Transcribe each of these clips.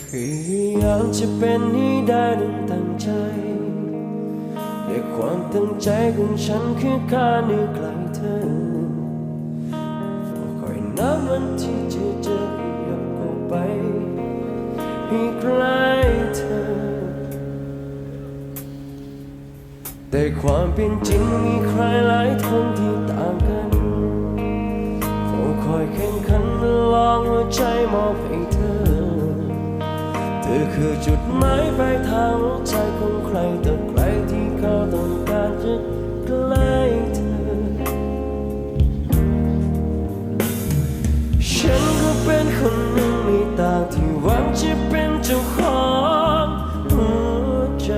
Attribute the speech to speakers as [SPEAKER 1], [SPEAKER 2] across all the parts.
[SPEAKER 1] พยายามจะเป็นให้ได้ดังตั้งใจแต่ความตั้งใจของฉันคือการให้ไกลเธอคอยนับวันที่จะเจอขยับเข้าไปให้ใกล้เธอ แต่ความเป็นจริงมีใครหลายคนที่ต่างกันเฝ้าคอยแข่งขันลองหัวใจมอบให้เธอ อคือจุดหมายปลายทางใจของใครต่อใครที่เขาต้องการจะใกล้เธอ ฉันก็เป็นคนหนึ่งไม่ต่างที่หวังจะเป็นเจ้าของหัวใจ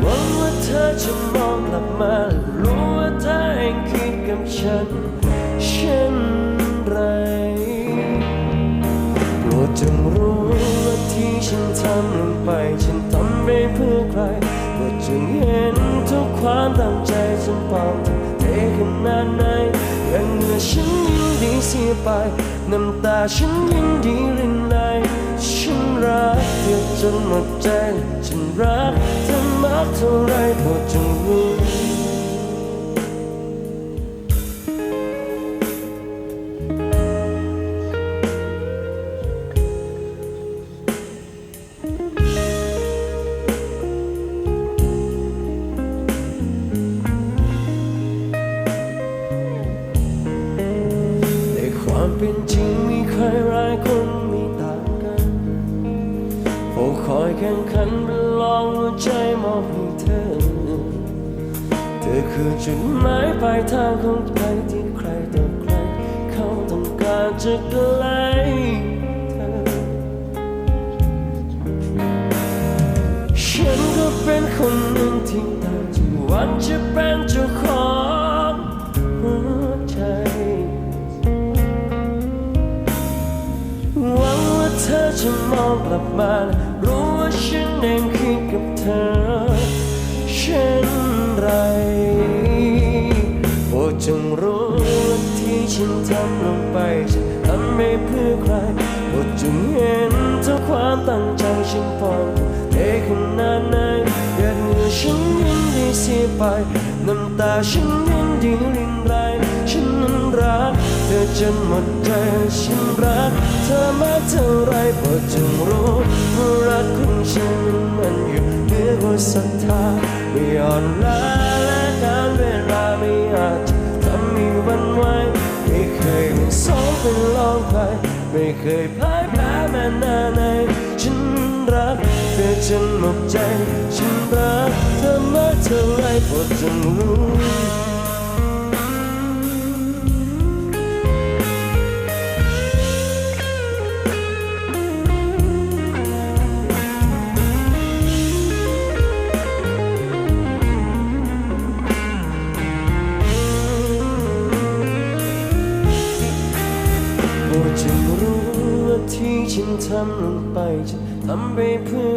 [SPEAKER 1] หวังว่าเธอจะมองกลับมารู้ว่าเธอเองคิดกับฉัน จงรู้ว่าที่ฉันทำลงไป ฉันทำไปเพื่อใครก็จึงเห็นทุกความตั้งใจฉันปองเทขนาดไหนยังเงือฉันยินดีเสียไป น้ำตาฉันยินดีรินไหลฉันรักเธอจนหมดใจ ความเป็นจริงมีใครหลายคนไม่ต่างกันโอ้คอยแข่งขันประลองหัวใจมอบให้เธอ เธอคือจุดหมายปลายทางของใครที่ใครต่อใคร เขาต้องการจะใกล้ จะมองกลับมารู้ว่าฉันเองคิดกับเธอ เช่นไรโปรดจงรู้ว่าที่ฉันทำลงไปฉันทำไม่เพื่อใครโปรดจงเห็นทุกความตั้งใจฉันพอเทขนาดไหนอยากเหงื่อฉันยินดีเสียไปน้ำตาฉันยินดีรินไหลฉันนั้นรักเธอจนหมดใจฉันรัก ธอมากเท่าไรโปรดจงรู้ว่ารักของฉันมันอยู่เหนือกว่าศรัทธาไม่อ่อนล้าและการเวลาไม่อาจทำให้วันไหวไม่เคยเป็นสองเป็นลองใครไม่เคยพ่ายแพ้แม้นานไหนฉันรักเธอจนหมดใจ ฉันรักเธอมากเท่าไรโปรดจงรู้ ดจงรู้ว่าที่ฉันทำลงไปฉันทำไปเพื่อ